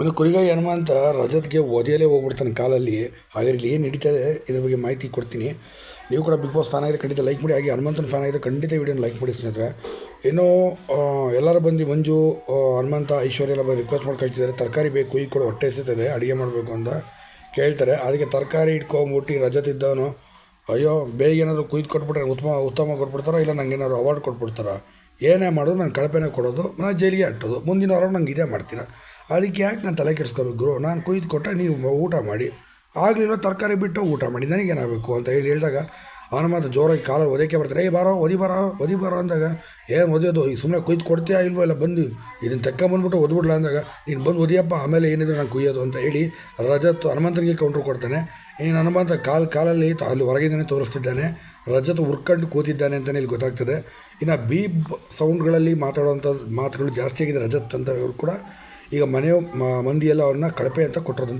ಒಂದು ಕುರಿಗಾಯಿ ಹನುಮಂತ ರಜತ್ಗೆ ಓದಿಯಲ್ಲೇ ಹೋಗ್ಬಿಡ್ತಾನೆ ಕಾಲಲ್ಲಿ. ಹಾಗಾಗಿ ಏನು ನಡೀತದೆ ಇದ್ರ ಬಗ್ಗೆ ಮಾಹಿತಿ ಕೊಡ್ತೀನಿ. ನೀವು ಕೂಡ ಬಿಗ್ ಬಾಸ್ ಫ್ಯಾನ್ ಆಗಿದ್ರೆ ಖಂಡಿತ ಲೈಕ್ ಮಾಡಿ. ಹಾಗೆ ಹನುಮಂತನ ಫ್ಯಾನ್ ಆಗಿದ್ರೆ ಖಂಡಿತ ವಿಡಿಯೋನ ಲೈಕ್ ಮಾಡಿ ಸ್ನೇಹಿತರೆ. ಇನ್ನು ಎಲ್ಲರೂ ಬಂದು ಮಂಜು ಹನುಮಂತ, ಐಶ್ವರ್ಯ ಎಲ್ಲ ಬಂದು ರಿಕ್ವೆಸ್ಟ್ ಮಾಡಿ ಕಳ್ತಿದ್ದಾರೆ ತರಕಾರಿ ಬೇಕು ಈಗ ಕೂಡ ಹೊಟ್ಟೆ ಎಸಿತದೆ, ಅಡುಗೆ ಮಾಡಬೇಕು ಅಂತ ಕೇಳ್ತಾರೆ. ಅದಕ್ಕೆ ತರಕಾರಿ ಇಟ್ಕೊಂಬಿಟ್ಟು ರಜತ್ ಇದ್ದವನು, ಅಯ್ಯೋ, ಬೇಗ ಏನಾದರೂ ಕುಯ್ದು ಕೊಟ್ಬಿಟ್ರೆ ಉತ್ತಮ ಉತ್ತಮ ಕೊಟ್ಬಿಡ್ತಾರೋ? ಇಲ್ಲ ನಂಗೆ ಏನಾದ್ರು ಅವಾರ್ಡ್ ಕೊಟ್ಬಿಡ್ತಾರೋ? ಏನೇ ಮಾಡೋದು ನಾನು ಕಳಪೆನೇ ಕೊಡೋದು, ನಾನು ಜೈಲಿಗೆ ಹಟ್ಟೋದು ಮುಂದಿನ ವಾರ ನಂಗೆ ಇದೇ ಮಾಡ್ತೀರಾ? ಅದಕ್ಕೆ ಯಾಕೆ ನಾನು ತಲೆ ಕೆಡಿಸ್ಕೋಬೇಕು ಗುರು? ನಾನು ಕುಯ್ದು ಕೊಟ್ಟೆ ನೀವು ಊಟ ಮಾಡಿ. ಆಗಲಿಲ್ಲ ತರಕಾರಿ ಬಿಟ್ಟು ಊಟ ಮಾಡಿ. ನನಗೇನಾಗಬೇಕು ಅಂತ ಹೇಳಿ ಹೇಳಿದಾಗ ಅವನ ಮಾತು ಜೋರಾಗಿ ಕಾಲ ಒದಕ್ಕೆ ಬರ್ತಾರೆ ಏ, ಬಾರೋ, ಒದಿ ಬಾರೋ ಒದಿ ಬಾರೋ ಅಂದಾಗ ಏನು ಒದಿಯೋದು ಈಗ ಸುಮ್ಮನೆ ಕುಯ್ದು ಕೊಡ್ತೀಯಾ ಇಲ್ವೋ ಇಲ್ಲ ಬಂದು, ಇದನ್ನು ತೆಕ್ಕೊಂಬಂದ್ಬಿಟ್ಟು ಒದ್ಬಿಡ್ಲ ಅಂದಾಗ, ನೀನು ಬಂದು ಒದಿಯಪ್ಪ, ಆಮೇಲೆ ಏನಿದ್ರು ನಾನು ಕುಯ್ಯೋದು ಅಂತ ಹೇಳಿ ರಜತ್ ಹನುಮಂತನಿಗೆ ಕೌಂಟ್ರ್ ಕೊಡ್ತಾನೆ. ಏನು ಹನುಮಂತ ಕಾಲು, ಕಾಲಲ್ಲಿ ಅಲ್ಲಿ ಹೊರಗಿದ್ದಾನೆ ತೋರಿಸ್ತಿದ್ದಾನೆ. ರಜತ್ ಉರ್ಕಂಡು ಕೂತಿದ್ದಾನೆ ಅಂತಲೇ ಇಲ್ಲಿ ಗೊತ್ತಾಗ್ತದೆ. ಇನ್ನು ಬೀಪ್ ಸೌಂಡ್ಗಳಲ್ಲಿ ಮಾತಾಡುವಂಥ ಮಾತುಗಳು ಜಾಸ್ತಿ ಆಗಿದೆ ರಜತ್ ಅಂತ ಇವರು ಕೂಡ ಈಗ ಮನೆ ಮಂದಿ ಮಂದಿಯೆಲ್ಲ ಅವ್ರನ್ನ ಕಳಪೆ ಅಂತ ಕೊಟ್ಟಿರೋದಂತ